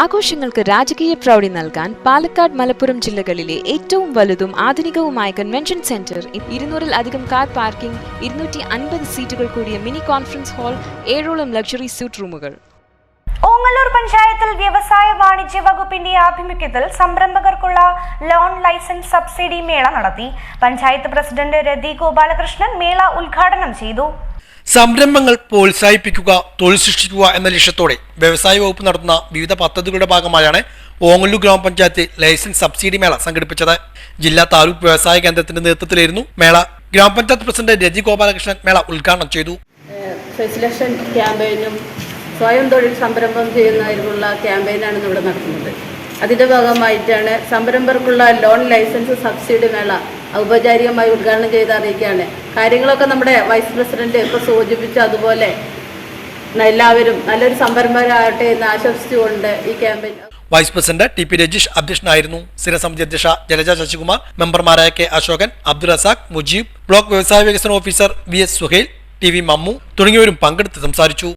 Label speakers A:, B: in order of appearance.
A: ആഘോഷങ്ങൾക്ക് രാജകീയ പ്രൗഢി നൽകാൻ പാലക്കാട് മലപ്പുറം ജില്ലകളിലെ ഏറ്റവും വലുതും ആധുനികവുമായ കൺവെൻഷൻ സെന്റർ ഇരുന്നൂറിൽ അധികം കാർ പാർക്കിംഗ് ഇരുന്നൂറ്റി അൻപത് സീറ്റുകൾ കൂടിയ മിനി കോൺഫറൻസ് ഹാൾ ഏഴോളം ലക്ഷറി സ്യൂട്ട് റൂമുകൾ.
B: ഓങ്ങല്ലൂർ പഞ്ചായത്തിൽ വ്യവസായ വാണിജ്യ വകുപ്പിന്റെ ആഭിമുഖ്യത്തിൽ സംരംഭകർക്കുള്ള ലോൺ ലൈസൻസ് സബ്സിഡി മേള നടത്തി. പഞ്ചായത്ത് പ്രസിഡന്റ് രതി ഗോപാലകൃഷ്ണൻ മേള ഉദ്ഘാടനം ചെയ്തു.
C: സംരംഭങ്ങൾ പ്രോത്സാഹിപ്പിക്കുക തൊഴിൽ സൃഷ്ടിക്കുക എന്ന ലക്ഷ്യത്തോടെ വ്യവസായ വകുപ്പ് നടത്തുന്ന വിവിധ പദ്ധതികളുടെ ഭാഗമായാണ് ഓങ്ങല്ലൂർ ഗ്രാമപഞ്ചായത്ത് ലൈസൻസ് സബ്സിഡി മേള സംഘടിപ്പിച്ചത്. ജില്ലാ താലൂക്ക് വ്യവസായ കേന്ദ്രത്തിന്റെ നേതൃത്വത്തിലായിരുന്നു മേള. ഗ്രാമപഞ്ചായത്ത് പ്രസിഡന്റ് രജി ഗോപാലകൃഷ്ണൻ മേള ഉദ്ഘാടനം ചെയ്തു.
D: ഫെസിലേഷൻ ക്യാമ്പയിനും സ്വയം തൊഴിൽ സംരംഭം ചെയ്യുന്നതിനുള്ള ക്യാമ്പയിനാണ് ഇവിടെ നടത്തുന്നത്. അതിന്റെ ഭാഗമായിട്ടാണ് സംരംഭർക്കുള്ള ലോൺ ലൈസൻസ് സബ്സിഡി മേള ഔപചാരികമായി ഉദ്ഘാടനം ചെയ്ത് അറിയിക്കുകയാണ്. കാര്യങ്ങളൊക്കെ നമ്മുടെ വൈസ് പ്രസിഡന്റ് ഇപ്പോൾ സൂചിപ്പിച്ചു അതുപോലെ എല്ലാവരും നല്ലൊരു സംരംഭകരാകട്ടെ എന്ന് ആശംസിച്ചുകൊണ്ട് ഈ campaign
C: vice president T P Rajeesh അധ്യക്ഷനായിരുന്നു. സ്ഥിരസമിതി അധ്യക്ഷ ജലജ ശശികുമാർ മെമ്പർമാരായ കെ അശോകൻ അബ്ദുൾ റസാഖ് മുജീബ് ബ്ലോക്ക് വ്യവസായ വികസന officer V S Suhail T V Mammu തുടങ്ങിയവരും പങ്കെടുത്ത് സംസാരിച്ചു.